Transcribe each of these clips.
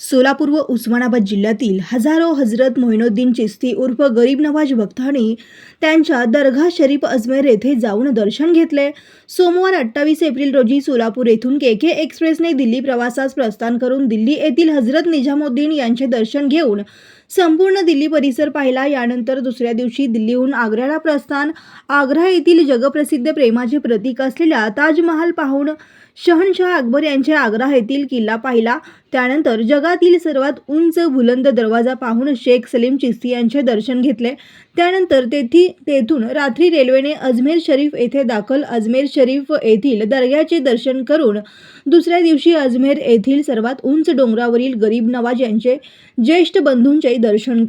सोलापूर व उस्मानाबाद जिल्ह्यातील हजारो हजरत मोहिनुद्दीन चिस्ती उर्फ गरीब नवाज भक्तांनी त्यांच्या दर्गा शरीफ अजमेर येथे जाऊन दर्शन घेतले. सोमवार अठ्ठावीस एप्रिल रोजी सोलापूर येथून के के एक्सप्रेसने दिल्ली प्रवासास प्रस्थान करून दिल्ली येथील हजरत निजामुद्दीन यांचे दर्शन घेऊन संपूर्ण दिल्ली परिसर पाहिला. यानंतर दुसऱ्या दिवशी दिल्लीहून आग्र्याला प्रस्थान. आग्रा येथील जगप्रसिद्ध प्रेमाचे प्रतीक असलेल्या ताजमहाल पाहून शहनशाह अकबर यांच्या आग्रा येथील किल्ला पाहिला. त्यानंतर जगातील सर्वात उंच बुलंद दरवाजा पाहून शेख सलीम चिस्ती यांचे दर्शन घेतले. त्यानंतर तेथी तेथून रात्री रेल्वेने अजमेर शरीफ येथे दाखल अजमेर शरीफ येथील दर्ग्याचे दर्शन करून दुसऱ्या दिवशी अजमेर येथील सर्वात उंच डोंगरावरील गरीब नवाज यांचे ज्येष्ठ बंधूंचे दर्शन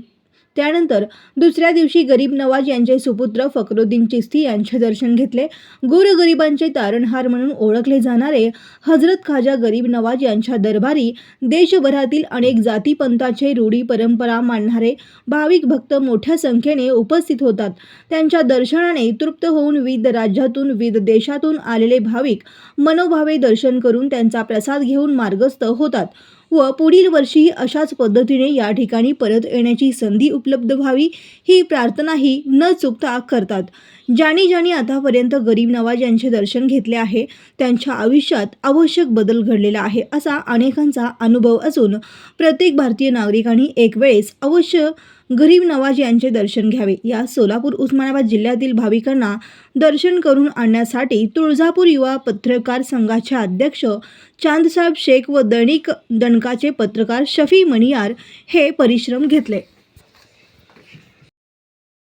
त्यानंतर दुसऱ्या दिवशी गरीब नवाज यांचे सुपुत्र फकरुद्दीन चिस्ती यांचे दर्शन घेतले. गोरगरिबांचे तारणहार म्हणून ओळखले जाणारे हजरत खाजा गरीब नवाज यांच्या दरबारी देशभरातील अनेक जातीपंथाचे रूढी परंपरा मानणारे भाविक भक्त मोठ्या संख्येने उपस्थित होतात. त्यांच्या दर्शनाने तृप्त होऊन विविध राज्यातून विविध देशातून आलेले भाविक मनोभावे दर्शन करून त्यांचा प्रसाद घेऊन मार्गस्थ होतात. व पुढील वर्षी अशाच पद्धतीने या ठिकाणी परत येण्याची संधी उपलब्ध व्हावी ही प्रार्थनाही न चुकता करतात. ज्यांनी ज्यांनी आतापर्यंत गरीब नवाज यांचे दर्शन घेतले आहे त्यांच्या आयुष्यात आवश्यक बदल घडलेला आहे असा अनेकांचा अनुभव असून प्रत्येक भारतीय नागरिकांनी एक वेळेस अवश्य गरीब नवाज यांचे दर्शन घ्यावे. या सोलापूर उस्मानाबाद जिल्ह्यातील भाविकांना दर्शन करून आणण्यासाठी तुळजापूर युवा पत्रकार संघाचे अध्यक्ष चांदसाहेब शेख व दैनिक दणकाचे पत्रकार शफी मणियार हे परिश्रम घेतले.